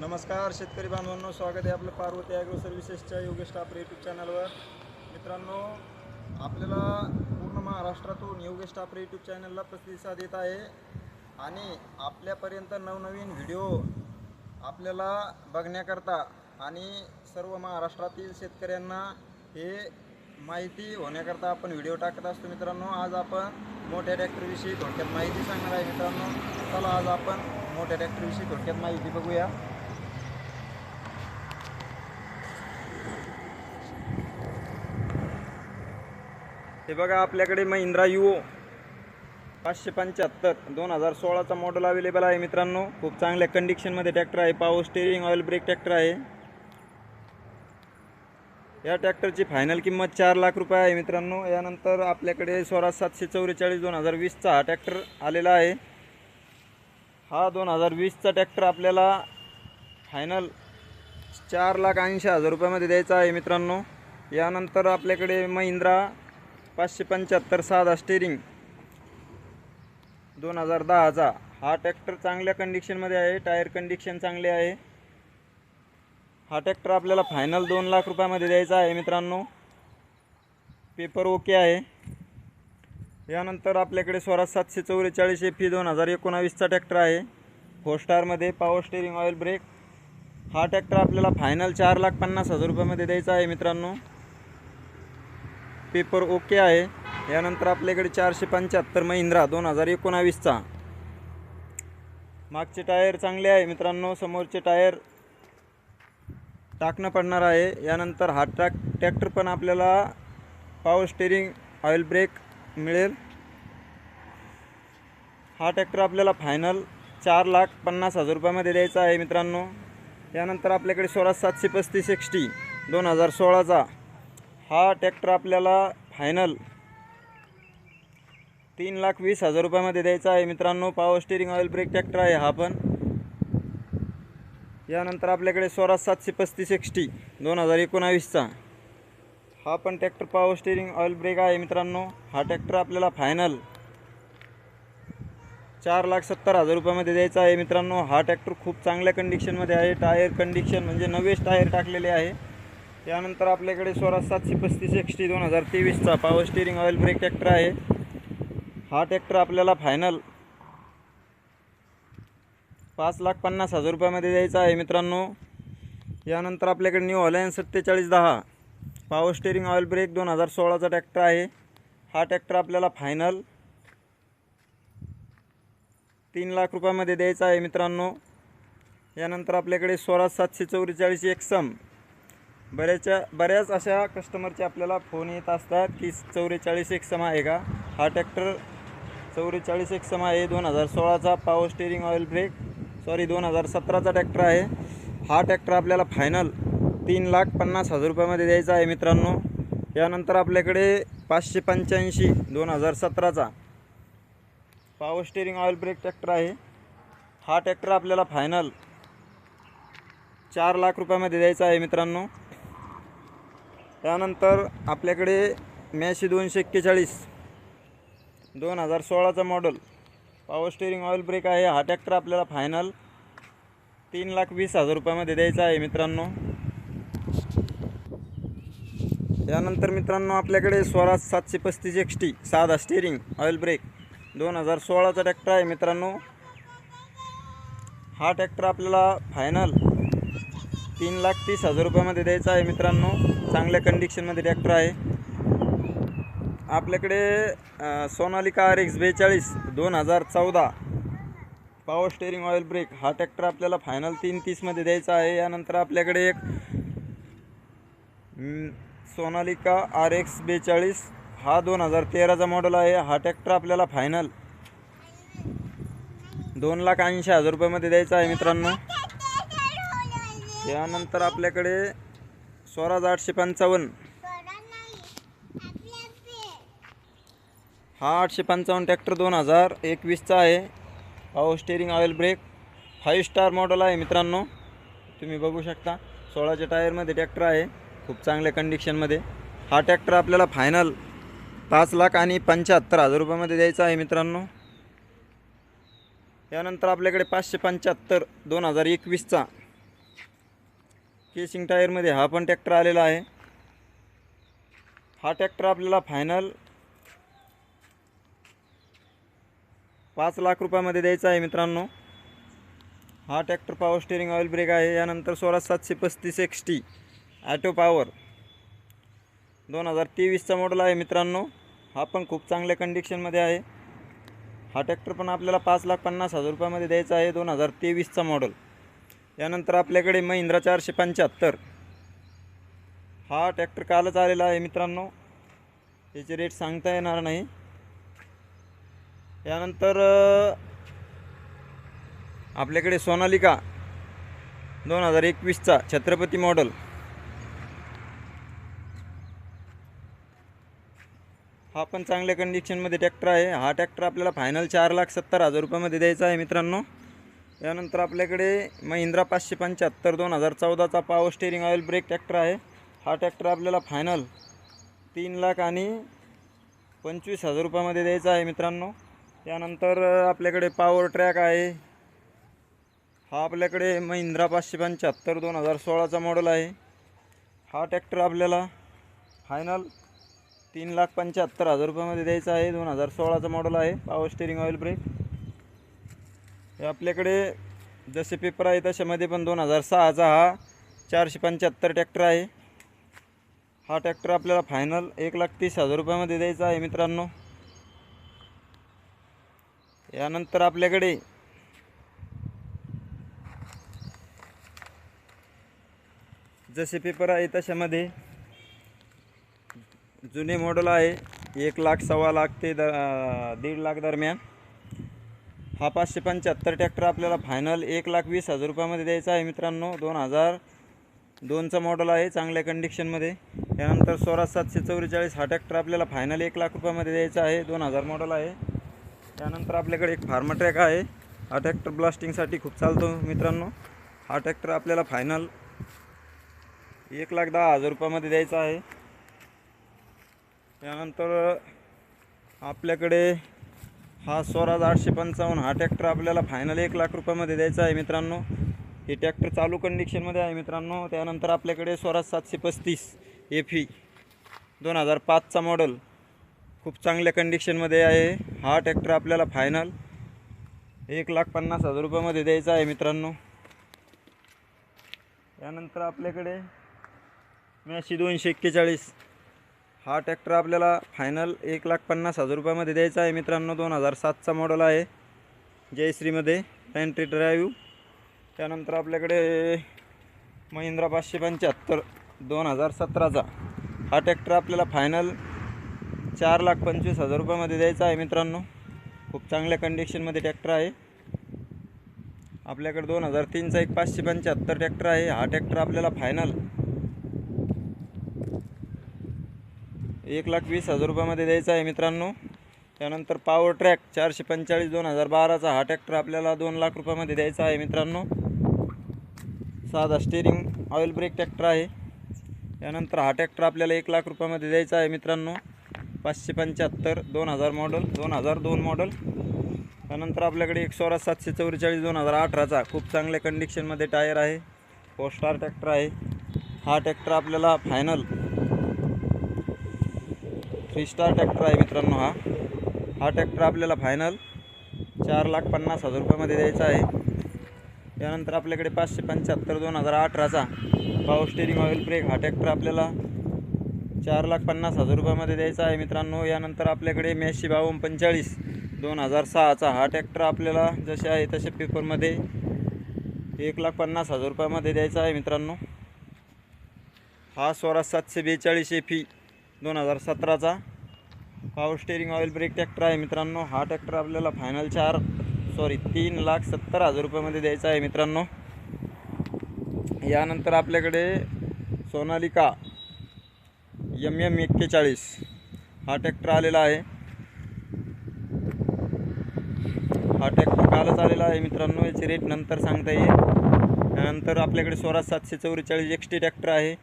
नमस्कार शेतकरी बांधवांनो स्वागत आहे आपलं पार्वती ॲग्रो सर्व्हिसेसच्या योगेश टापरे यूट्यूब चॅनलवर मित्रांनो आपल्याला पूर्ण महाराष्ट्रातून योगेश टापरे यूट्यूब चॅनलला प्रतिसाद येत आहे. आणि आपल्यापर्यंत नवनवीन व्हिडिओ आपल्याला बघण्याकरता आणि सर्व महाराष्ट्रातील शेतकऱ्यांना हे माहिती होण्याकरता आपण व्हिडिओ टाकत असतो. मित्रांनो आज आपण मोठ्या ट्रॅक्टरविषयी थोडक्यात माहिती सांगणार आहे मित्रांनो. चला आज आपण मोठ्या ट्रॅक्टरविषयी थोडक्यात माहिती बघूया. हे बघा आपल्याकडे महिंद्रा युओ पाचशे पंच्याहत्तर दोन हजार सोळाचा मॉडेल अवेलेबल आहे मित्रांनो. खूप चांगल्या कंडिशनमध्ये ट्रॅक्टर आहे. Power steering oil brake tractor आहे. या ट्रॅक्टरची फायनल किंमत चार लाख रुपये आहे मित्रांनो. यानंतर आपल्याकडे स्वराज सातशे चौवेचाळीस दोन हजार वीसचा हा ट्रॅक्टर आलेला आहे. हा दोन हजार वीसचा ट्रॅक्टर आपल्याला फायनल चार लाख ऐंशी हजार रुपयामध्ये द्यायचा आहे मित्रांनो. यानंतर आपल्याकडे महिंद्रा पाचशे पंच्याहत्तर साधा स्टेरिंग दोन हजार दहाचा. हा ट्रॅक्टर चांगल्या कंडिशनमध्ये आहे. टायर कंडिशन चांगले आहे. हा ट्रॅक्टर आपल्याला फायनल दोन लाख रुपयामध्ये द्यायचा आहे मित्रांनो. पेपर ओके आहे. यानंतर आपल्याकडे स्वराज सातशे चौवेचाळीस एफ दोन हजार एकोणावीसचा ट्रॅक्टर आहे. फोर स्टारमध्ये पॉवर स्टेरिंग ऑइल ब्रेक हा ट्रॅक्टर आपल्याला फायनल चार लाख पन्नास हजार रुपयामध्ये द्यायचा आहे मित्रांनो. पेपर ओके आहे. यानंतर आपल्याकडे चारशे पंच्याहत्तर महिंद्रा दोन हजार एकोणावीसचा. मागचे टायर चांगले आहे मित्रांनो समोरचे टायर टाकणं पडणार आहे. यानंतर हा ट्रॅक ट्रॅक्टर पण आपल्याला पॉवर स्टेरिंग ऑइल ब्रेक मिळेल. हा ट्रॅक्टर आपल्याला फायनल चार लाख पन्नास हजार रुपयामध्ये द्यायचा आहे मित्रांनो. यानंतर आपल्याकडे सोळा सातशे पस्तीस एक्स्टी दोन हजार सोळाचा. हा ट्रॅक्टर आपल्याला फायनल तीन लाख वीस हजार रुपयामध्ये द्यायचा आहे. मित्रांनो power steering oil brake tractor आहे हा पण. यानंतर आपल्याकडे स्वराज सातशे पस्तीस एक्स्टी दोन हजार एकोणावीसचा हा पण tractor power steering oil brake आहे मित्रांनो. हा ट्रॅक्टर आपल्याला फायनल चार लाख सत्तर हजार रुपयामध्ये द्यायचा आहे मित्रांनो. हा ट्रॅक्टर खूप चांगल्या कंडिशनमध्ये आहे. टायर कंडिशन म्हणजे नवेच टायर टाकलेले आहे. त्यानंतर आपल्याकडे स्वराज सातशे पस्तीस एक्सटी दोन हजार तेवीसचा power steering oil brake tractor आहे. हा ट्रॅक्टर आपल्याला फायनल पाच लाख पन्नास हजार रुपयामध्ये द्यायचा आहे मित्रांनो. यानंतर आपल्याकडे न्यू ऑलायन्स सत्तेचाळीस दहा पॉवर स्टेरिंग ऑइल ब्रेक दोन हजार सोळाचा ट्रॅक्टर आहे. हा ट्रॅक्टर आपल्याला फायनल तीन लाख रुपयामध्ये द्यायचा आहे मित्रांनो. यानंतर आपल्याकडे स्वराज सातशे चौवेचाळीस एक्सम बऱ्याचशा बऱ्याच अशा कस्टमरचे आपल्याला फोन येत असतात की चौवेचाळीस एक्सम आहे का? हा ट्रॅक्टर चौवेचाळीस एक्सम आहे. दोन हजार सोळाचा power steering oil brake sorry दोन हजार सतराचा ट्रॅक्टर आहे. हा ट्रॅक्टर आपल्याला फायनल तीन लाख पन्नास हजार रुपयामध्ये द्यायचा आहे मित्रांनो. यानंतर आपल्याकडे पाचशे पंच्याऐंशी दोन हजार सतराचा power steering oil brake tractor आहे. हा ट्रॅक्टर आपल्याला फायनल चार लाख रुपयामध्ये द्यायचा आहे मित्रांनो. त्यानंतर आपल्याकडे मॅशी दोनशे एक्केचाळीस दोन हजार सोळाचा model power steering oil brake आहे. हा ट्रॅक्टर आपल्याला फायनल तीन लाख वीस हजार रुपयामध्ये द्यायचा आहे मित्रांनो. त्यानंतर मित्रांनो आपल्याकडे स्वराज सातशे पस्तीस एक्स्टी साधा स्टेरिंग ऑइल ब्रेक दोन हजार सोळाचा ट्रॅक्टर आहे मित्रांनो. हा ट्रॅक्टर आपल्याला फायनल तीन लाख तीस हजार रुपयामध्ये द्यायचा आहे मित्रांनो. चांगल्या कंडिशनमध्ये ट्रॅक्टर आहे. आपल्याकडे सोनालिका आर एक्स बेचाळीस दोन हजार चौदा. पॉवर स्टेअरिंग ऑइल ब्रेक हा ट्रॅक्टर आपल्याला फायनल तीन तीसमध्ये द्यायचा आहे. यानंतर आपल्याकडे एक सोनालिका आर एक्स बेचाळीस. हा दोन हजार तेराचा मॉडेल आहे. हा ट्रॅक्टर आपल्याला फायनल दोन लाख ऐंशी हजार रुपयामध्ये द्यायचा आहे मित्रांनो. यानंतर आपल्याकडे स्वराज आठशे पंचावन्न. हा आठशे पंचावन्न ट्रॅक्टर दोन हजार एकवीसचा आहे. Power steering oil brake five star model आहे मित्रांनो. तुम्ही बघू शकता. सोळाच्या टायरमध्ये ट्रॅक्टर आहे. खूप चांगल्या कंडिशनमध्ये हा ट्रॅक्टर आपल्याला फायनल पाच लाख आणि पंच्याहत्तर हजार रुपयामध्ये द्यायचा आहे मित्रांनो. यानंतर आपल्याकडे पाचशे पंच्याहत्तर दोन हजार एकवीसचा केसिंग टायरमध्ये हा पण ट्रॅक्टर आलेला आहे. हा ट्रॅक्टर आपल्याला फायनल पाच लाख रुपयामध्ये द्यायचा आहे मित्रांनो. हा tractor power steering oil brake आहे. यानंतर सोळा सातशे पस्तीस एक्स टी ॲटो पॉवर दोन हजार तेवीसचा मॉडल आहे मित्रांनो. हा पण खूप चांगल्या कंडिशनमध्ये आहे. हा ट्रॅक्टर पण आपल्याला पाच लाख पन्नास हजार रुपयामध्ये द्यायचा आहे दोन हजार तेवीसचा मॉडल यानंतर आपल्याकडे महिंद्रा चारशे पंच्याहत्तर. हा ट्रॅक्टर कालच आलेला आहे मित्रांनो. याचे रेट सांगता येणार नाही. यानंतर आपल्याकडे सोनालिका दोन हजार एकवीसचा छत्रपती मॉडल हा पण चांगल्या कंडिशनमध्ये ट्रॅक्टर आहे. हा ट्रॅक्टर आपल्याला फायनल चार लाख सत्तर हजार रुपयामध्ये द्यायचा आहे मित्रांनो. यानंतर आपल्याकडे महिंद्रा पाचशे पंच्याहत्तर दोन हजार चौदाचा power steering oil brake tractor आहे. हा ट्रॅक्टर आपल्याला फायनल तीन लाख आणि पंचवीस हजार रुपयामध्ये द्यायचा आहे मित्रांनो. त्यानंतर आपल्याकडे पावर ट्रॅक आहे. हा आपल्याकडे महिंद्रा पाचशे पंच्याहत्तर दोन हजार सोळाचा मॉडेल आहे. हा ट्रॅक्टर आपल्याला फायनल तीन लाख पंच्याहत्तर हजार रुपयामध्ये द्यायचा आहे. दोन हजार सोळाचा मॉडेल आहे पावर स्टेरिंग ऑइल ब्रेक हे आपल्याकडे जसे पेपर आहे तशामध्ये पण दोन हजार सहाचा हा चारशे पंच्याहत्तर ट्रॅक्टर आहे. हा ट्रॅक्टर आपल्याला फायनल एक लाख तीस हजार रुपयामध्ये द्यायचा आहे मित्रांनो. यानंतर आपल्याकडे जसे पेपर आहे तशामध्ये जुने मॉडल आहे एक लाख सव्वा लाख ते द दीड लाख दरम्यान. हा पाचशे पंच्याहत्तर ट्रॅक्टर आपल्याला फायनल एक लाख वीस हजार रुपयामध्ये द्यायचा आहे मित्रांनो. दोन हजार दोनचा मॉडल आहे चांगल्या कंडिशनमध्ये त्यानंतर सोळा सातशे चौवेचाळीस हा ट्रॅक्टर आपल्याला फायनल एक लाख रुपयामध्ये द्यायचा आहे. दोन हजार मॉडल आहे. त्यानंतर आपल्याकडे एक फार्मा ट्रॅक आहे. हा ट्रॅक्टर ब्लास्टिंगसाठी खूप चालतो मित्रांनो. हा ट्रॅक्टर आपल्याला फायनल एक लाख दहा हजार रुपयामध्ये द्यायचा आहे. त्यानंतर आपल्याकडे हा स्वराज आठशे पंचावन्न हा ट्रॅक्टर आपल्याला फायनल एक लाख रुपयामध्ये द्यायचा आहे मित्रांनो. हे ट्रॅक्टर चालू कंडिशनमध्ये आहे मित्रांनो. त्यानंतर आपल्याकडे स्वराज सातशे पस्तीस एफ ई दोन हजार पाचचा मॉडल खूप चांगल्या कंडिशनमध्ये आहे. हा ट्रॅक्टर आपल्याला फायनल एक लाख पन्नास हजार रुपयामध्ये द्यायचा आहे मित्रांनो. त्यानंतर आपल्याकडे मॅशी दोनशे एक्केचाळीस हा ट्रॅक्टर आपल्याला फायनल एक लाख पन्नास हजार रुपयामध्ये द्यायचा आहे. मित्रांनो दोन हजार सातचा मॉडल आहे. जयश्रीमध्ये पॅन्ट्री ड्राईव्ह त्यानंतर आपल्याकडे महिंद्रा पाचशे पंच्याहत्तर दोन हजार सतराचा. हा ट्रॅक्टर आपल्याला फायनल चार लाख पंचवीस हजार रुपयामध्ये द्यायचा आहे मित्रांनो. खूप चांगल्या कंडिशनमध्ये ट्रॅक्टर आहे. आपल्याकडे दोन हजार तीनचा एक पाचशे पंच्याहत्तर ट्रॅक्टर आहे. हा ट्रॅक्टर आपल्याला फायनल एक लाख वीस हजार रुपयामध्ये द्यायचा आहे मित्रांनो. त्यानंतर पॉवर ट्रॅक चारशे पंचेचाळीस दोन हजार बाराचा हा ट्रॅक्टर आपल्याला दोन लाख रुपयामध्ये द्यायचा आहे मित्रांनो. साधा स्टेरिंग ऑइल ब्रेक ट्रॅक्टर आहे. त्यानंतर हा ट्रॅक्टर आपल्याला एक लाख रुपयामध्ये द्यायचा आहे मित्रांनो. पाचशे पंच्याहत्तर दोन हजार मॉडल दोन हजार दोन मॉडल त्यानंतर आपल्याकडे एक सोळा सातशे चौवेचाळीस दोन हजार अठराचा खूप चांगल्या कंडिशनमध्ये टायर आहे. फोर स्टार ट्रॅक्टर आहे. हा ट्रॅक्टर आपल्याला फायनल थ्री स्टार ट्रॅक्टर आहे मित्रांनो हा. हा ट्रॅक्टर आपल्याला फायनल चार लाख पन्नास हजार रुपयामध्ये द्यायचा आहे. त्यानंतर आपल्याकडे पाचशे पंच्याहत्तर दोन हजार अठराचा पॉवर स्टेरिंग ऑइल ब्रेक हा ट्रॅक्टर आपल्याला चार लाख पन्नास हजार रुपयामध्ये द्यायचा आहे मित्रांनो. यानंतर आपल्याकडे मॅशी बावन्न पंचेचाळीस दोन हजार सहाचा हा ट्रॅक्टर आपल्याला जसे आहे तसे पेपरमध्ये एक लाख पन्नास हजार रुपयामध्ये द्यायचा आहे मित्रांनो. हा स्वराज सातशे बेचाळीस एफी दोन हजार सतराचा. Power steering oil brake tractor आहे मित्रांनो. हा ट्रॅक्टर आपल्याला फायनल चार सॉरी तीन लाख सत्तर हजार रुपयामध्ये द्यायचा आहे मित्रांनो. यानंतर आपल्याकडे सोनालिका यम एम एक्केचाळीस. हा ट्रॅक्टर आलेला आहे. हा ट्रॅक्टर कालच आलेला आहे मित्रांनो. याचे रेट नंतर सांगता येईल. त्यानंतर आपल्याकडे स्वराज सातशे चौवेचाळीस एक्स टी ट्रॅक्टर आहे.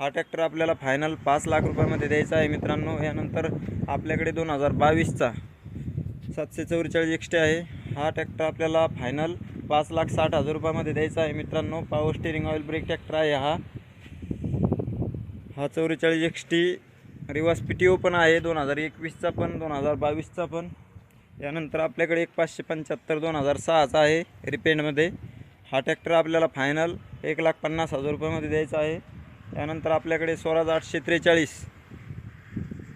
हा ट्रॅक्टर आपल्याला फायनल पाच लाख रुपयामध्ये द्यायचा आहे मित्रांनो. यानंतर आपल्याकडे दोन हजार बावीसचा सातशे चौवेचाळीस एक्स्टे टी आहे. हा ट्रॅक्टर आपल्याला फायनल पाच लाख साठ हजार रुपयामध्ये द्यायचा आहे मित्रांनो. Power steering oil brake tractor आहे हा. हा चौवेचाळीस XT T P T O पण आहे. दोन हजार एकवीसचा पण दोन हजार बावीसचा पण. यानंतर आपल्याकडे एक पाचशे पंच्याहत्तर दोन हजार सहाचा आहे. रिपेंडमध्ये हा ट्रॅक्टर आपल्याला फायनल एक लाख पन्नास हजार रुपयामध्ये द्यायचा आहे. त्यानंतर आपल्याकडे स्वराज आठशे त्रेचाळीस.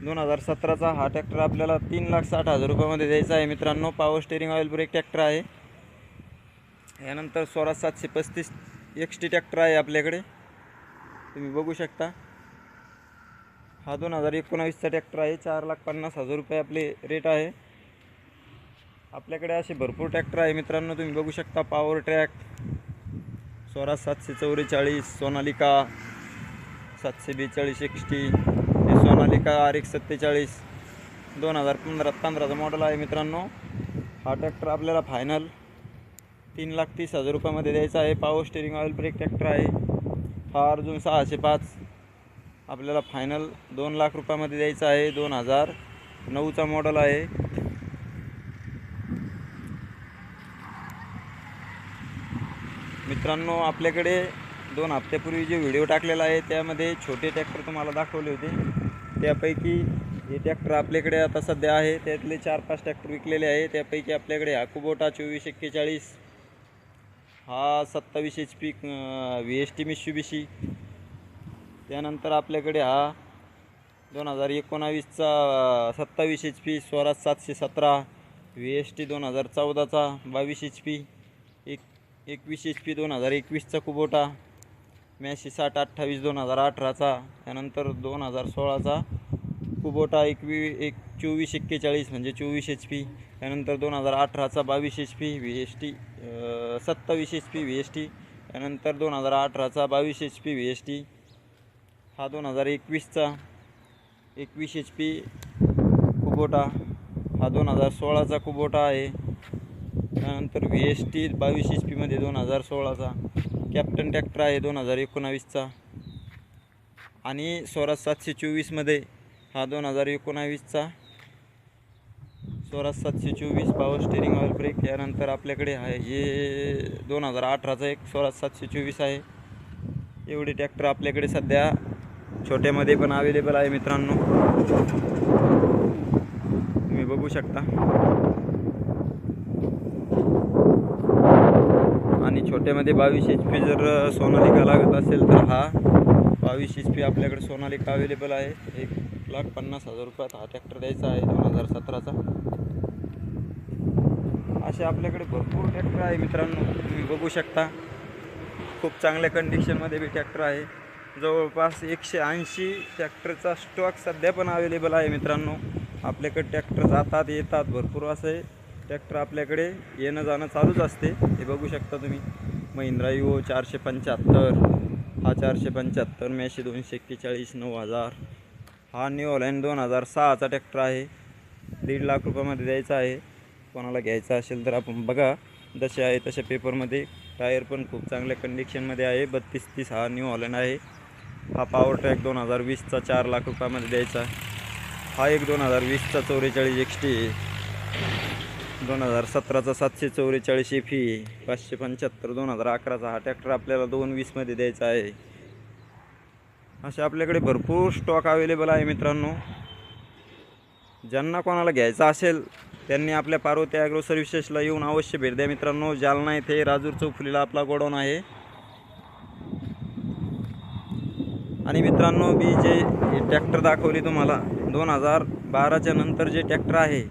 दोन हजार सतराचा हा ट्रॅक्टर आपल्याला तीन लाख साठ हजार रुपयामध्ये द्यायचा आहे. मित्रांनो power steering oil brake tractor आहे. यानंतर स्वराज सातशे पस्तीस एक्स टी ट्रॅक्टर आहे आपल्याकडे. तुम्ही बघू शकता. हा दोन हजार एकोणावीसचा ट्रॅक्टर आहे. चार लाख पन्नास हजार रुपये आपले रेट आहे. आपल्याकडे असे भरपूर ट्रॅक्टर आहे. मित्रांनो तुम्ही बघू शकता पॉवर ट्रॅक स्वराज सातशे चौवेचाळीस सोनालिका सातशे बेचाळीस एक्स्टी हे सोनालिका आर एक सत्तेचाळीस. दोन हजार पंधरा पंधराचं मॉडल आहे मित्रांनो. हा ट्रॅक्टर आपल्याला फायनल तीन लाख तीस हजार रुपयामध्ये द्यायचा आहे. Power steering oil brake tractor आहे. हा अर्जुन सहाशे पाच. आपल्याला फायनल दोन लाख रुपयामध्ये द्यायचा आहे. दोन हजार नऊचा मॉडल आहे. मित्रांनो आपल्याकडे दोन हप्त्यापूर्वी जे व्हिडिओ टाकलेला आहे त्यामध्ये छोटे ट्रॅक्टर तुम्हाला दाखवले होते. त्यापैकी हे ट्रॅक्टर आपल्याकडे आता सध्या आहे. त्यातले चार पाच ट्रॅक्टर विकलेले आहे. त्यापैकी आपल्याकडे हा कुबोटा चोवीस एक्केचाळीस हा सत्तावीस H P V S T Mitsubishi त्यानंतर आपल्याकडे हा दोन हजार एकोणावीसचा सत्तावीस एच पी स्वराज सातशे सतरा व्ही एस टी दोन हजार चौदाचा बावीस एच पी एक एकवीस एच पी दोन हजार एकवीसचा कुबोटा. मॅशी साठ अठ्ठावीस दोन हजार अठराचा त्यानंतर दोन हजार सोळाचा कुबोटा एकवी एक चोवीस एक्केचाळीस म्हणजे चोवीस एच पी त्यानंतर दोन हजार अठराचा बावीस H P V S T सत्तावीस H P V S T त्यानंतर दोन हजार अठराचा बावीस H P V S T हा दोन हजार एकवीसचा एकवीस एच पी कुबोटा हा दोन हजार सोळाचा कुबोटा आहे. त्यानंतर व्ही एस टी बावीस एच पीमध्ये दोन हजार सोळाचा. कॅप्टन ट्रॅक्टर आहे दोन हजार एकोणावीसचा. आणि स्वराज सातशे चोवीसमध्ये हा दोन हजार एकोणावीसचा. स्वराज सातशे चोवीस पॉवर स्टेरिंग ऑइल ब्रेक यानंतर आपल्याकडे आहे. हे दोन हजार अठराचा एक स्वराज सातशे चोवीस आहे. एवढे ट्रॅक्टर आपल्याकडे सध्या छोट्यामध्ये पण अवेलेबल आहे मित्रांनो. तुम्ही बघू शकता. गोट्यामध्ये बावीस एच पी जर सोनालिका लागत असेल तर हा बावीस एच पी आपल्याकडे सोनालिका अवेलेबल आहे. एक लाख पन्नास हजार रुपयात हा ट्रॅक्टर द्यायचा आहे दोन हजार सतराचा. असे आपल्याकडे भरपूर ट्रॅक्टर आहे मित्रांनो तुम्ही बघू शकता. खूप चांगल्या कंडिशनमध्ये बी ट्रॅक्टर आहे. जवळपास एकशे ऐंशी ट्रॅक्टरचा स्टॉक सध्या पण अवेलेबल आहे मित्रांनो. आपल्याकडे ट्रॅक्टर जातात येतात भरपूर असे ट्रॅक्टर आपल्याकडे येणं जाणं चालूच असते. हे बघू शकता तुम्ही. महिंद्रा युओ चारशे पंच्याहत्तर हा चारशे पंच्याहत्तर मॅशे दोनशे एक्केचाळीस नऊ हजार. हा न्यू ऑलँड दोन हजार सहाचा ट्रॅक्टर आहे. दीड लाख रुपयामध्ये द्यायचा आहे. कोणाला घ्यायचा असेल तर आपण बघा. जसे आहे तशा पेपरमध्ये टायर पण खूप चांगल्या कंडिशनमध्ये आहे. बत्तीस तीस हा न्यू ऑलाईन आहे. हा पॉवर ट्रॅक दोन हजार वीसचा चार लाख रुपयामध्ये द्यायचा. हा एक दोन हजार वीसचा चौवेचाळीस एक्स टी दोन हजार सतराचा सातशे चौवेचाळीस ए फी पाचशे पंच्याहत्तर दोन हजार अकराचा हा ट्रॅक्टर आपल्याला दोन वीसमध्ये द्यायचा आहे. असे आपल्याकडे भरपूर स्टॉक अवेलेबल आहे मित्रांनो. ज्यांना कोणाला घ्यायचा असेल त्यांनी आपल्या पार्वती ॲग्रो सर्व्हिसेसला येऊन अवश्य भेट द्या मित्रांनो. जालना येथे राजूर चौफुलीला आपला गोडाऊन आहे. आणि मित्रांनो मी जे हे ट्रॅक्टर दाखवले तुम्हाला दोन हजार बाराच्या नंतर जे ट्रॅक्टर आहे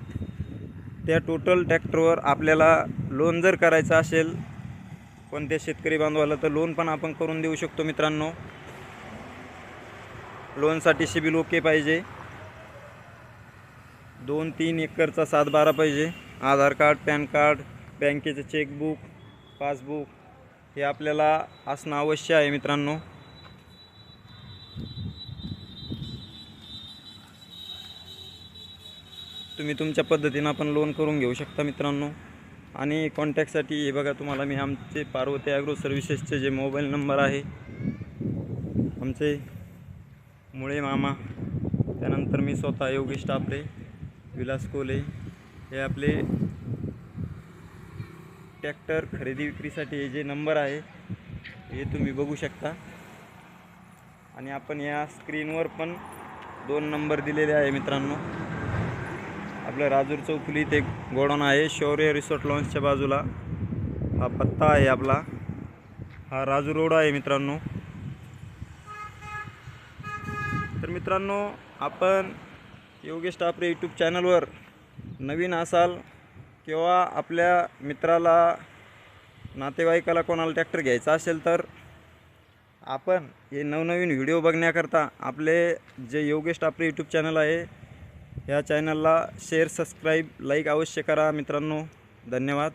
त्या टोटल ट्रॅक्टरवर आपल्याला लोन जर करायचं असेल कोणत्या शेतकरी बांधवाला तर लोन पण आपण करून देऊ शकतो मित्रांनो. लोनसाठी सिबिल ओके पाहिजे. दोन तीन एकरचा सात बारा पाहिजे. आधार कार्ड पॅन कार्ड बँकेचं चेकबुक पासबुक हे आपल्याला असणं अवश्य आहे मित्रांनो. तुम्ही तुमच्या पद्धतीनं आपण लोन करून घेऊ शकता मित्रांनो. आणि कॉन्टॅक्टसाठी हे बघा तुम्हाला मी आमचे पार्वती ॲग्रो सर्व्हिसेसचे जे मोबाईल नंबर आहे. आमचे मुळे मामा त्यानंतर मी स्वतः योगेश टापरे विलास कोले हे आपले ट्रॅक्टर खरेदी विक्रीसाठी हे जे नंबर आहे हे तुम्ही बघू शकता. आणि आपण या स्क्रीनवर पण दोन नंबर दिलेले आहे मित्रांनो. आपलं राजूर चौफुली इथे गोडाऊन आहे. शौर्य रिसॉर्ट लॉन्सच्या बाजूला. हा पत्ता आहे आपला. हा राजू रोड आहे मित्रांनो. तर मित्रांनो आपण योगेश टापरे यूट्यूब चॅनलवर नवीन असाल किंवा आपल्या मित्राला नातेवाईकाला कोणाला ट्रॅक्टर घ्यायचा असेल तर आपण हे नवनवीन व्हिडिओ बघण्याकरता आपले जे योगेश टापरे यूट्यूब चॅनल आहे ह्या चॅनलला शेअर सबस्क्राईब लाईक अवश्य करा मित्रांनो. धन्यवाद.